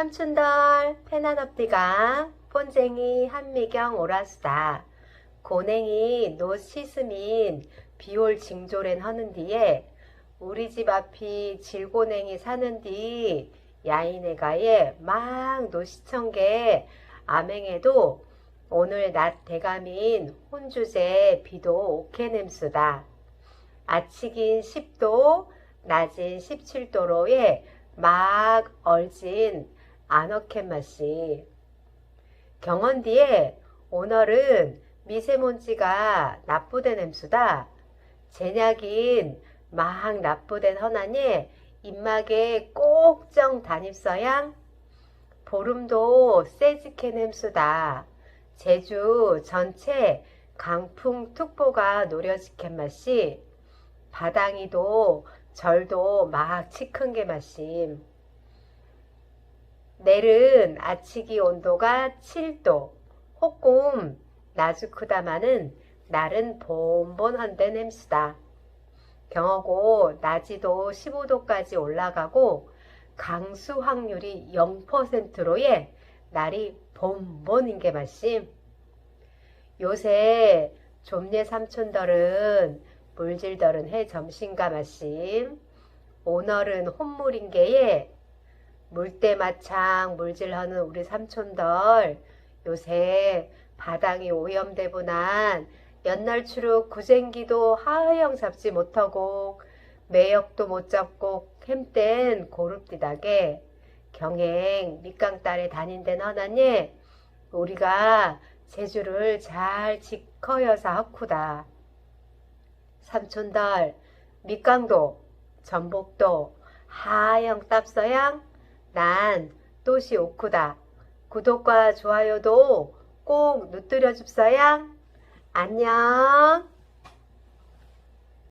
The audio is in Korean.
삼촌들 페나너피가 본쟁이 한미경 오라수다. 고냉이 노 시스민 비올 징조렌 하는 뒤에 우리 집 앞이 질고냉이 사는 뒤 야인애가에 막 노시청게 암행에도 오늘 낮 대감인 혼주제 비도 오케 냄수다. 아치긴 10도, 낮은 17도로에 막 얼진 아너캔 맛이. 경원 뒤에 오늘은 미세먼지가 나쁘대 냄수다. 제약인 막 나쁘댄 허나니 입막에 꼭정 단입서양 보름도 세지케 냄수다. 제주 전체 강풍특보가 노려지캔 맛이 바당이도 절도 막 치큰 게 맛임. 내일은 아치기 온도가 7도, 혹금 나주크다마는 날은 본본한데 냄수다. 경하고 낮이도 15도까지 올라가고 강수 확률이 0%로에 날이 본본인 게 말씀. 요새 좀예 삼촌들은 물질들은 해 점심가 말씀. 오늘은 혼물인 게에 물때마창 물질하는 우리 삼촌들 요새 바닥이 오염되분한 연날추룩 구쟁기도 하영 잡지 못하고 매역도 못 잡고 캠땐 고릅디다게 경행 밑강딸에 다닌덴 하나니 우리가 제주를 잘 지커여서 하쿠다. 삼촌들 밑강도 전복도 하영 땀서양 난 또시 오쿠다. 구독과 좋아요도 꼭 누뜨려 줍서양. 안녕.